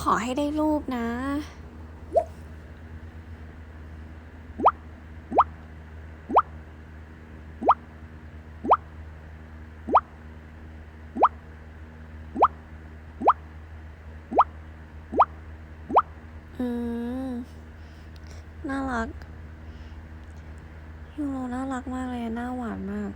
ขอให้ได้รูปนะอืม น่ารักยูโรน่ารักมากเลย หน้าหวานมาก